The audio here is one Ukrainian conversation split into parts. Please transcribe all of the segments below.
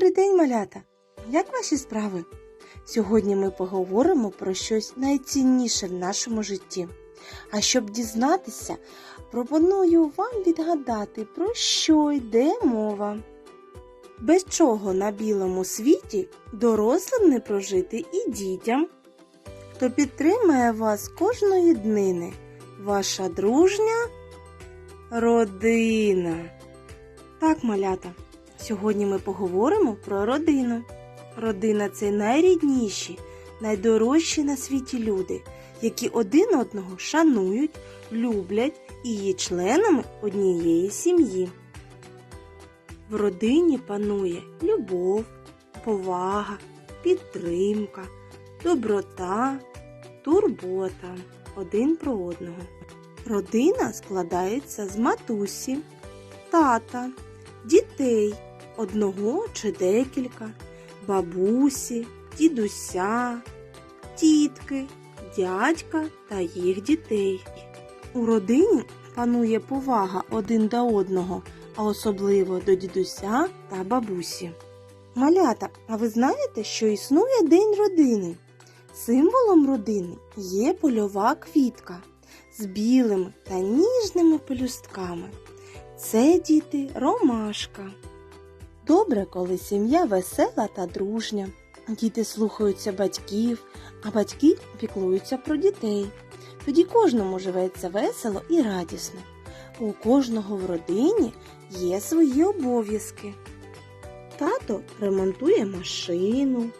Добрий день, малята! Як ваші справи? Сьогодні ми поговоримо про щось найцінніше в нашому житті. А щоб дізнатися, пропоную вам відгадати, про що йде мова. Без чого на білому світі дорослим не прожити і дітям. Хто підтримає вас кожної днини? Ваша дружня родина. Так, малята. Сьогодні ми поговоримо про родину. Родина це найрідніші, найдорожчі на світі люди, які один одного шанують, люблять і є членами однієї сім'ї. В родині панує любов, повага, підтримка, доброта, турбота один про одного. Родина складається з матусі, тата, дітей одного чи декілька, бабусі, дідуся, тітки, дядька та їх дітей. У родині панує повага один до одного, а особливо до дідуся та бабусі. Малята, а ви знаєте, що існує День родини? Символом родини є польова квітка з білими та ніжними пелюстками. Це діти ромашка. Добре, коли сім'я весела та дружня. Діти слухаються батьків, а батьки піклуються про дітей. Тоді кожному живеться весело і радісно. У кожного в родині є свої обов'язки. Тато ремонтує машину.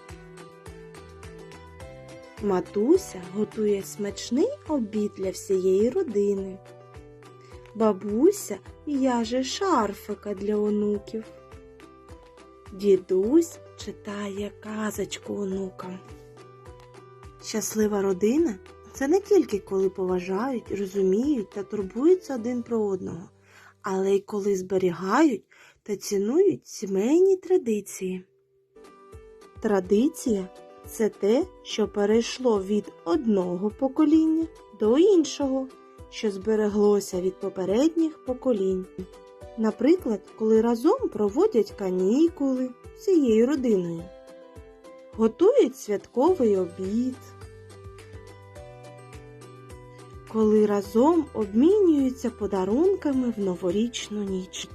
Матуся готує смачний обід для всієї родини. Бабуся в'яже шарфика для онуків. Дідусь читає казочку онукам. Щаслива родина це не тільки коли поважають, розуміють та турбуються один про одного, але й коли зберігають та цінують сімейні традиції. Традиція це те, що перейшло від одного покоління до іншого, що збереглося від попередніх поколінь. Наприклад, коли разом проводять канікули всією родиною, готують святковий обід, коли разом обмінюються подарунками в новорічну ніч.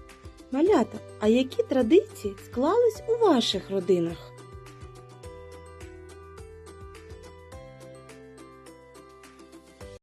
Малята, а які традиції склались у ваших родинах?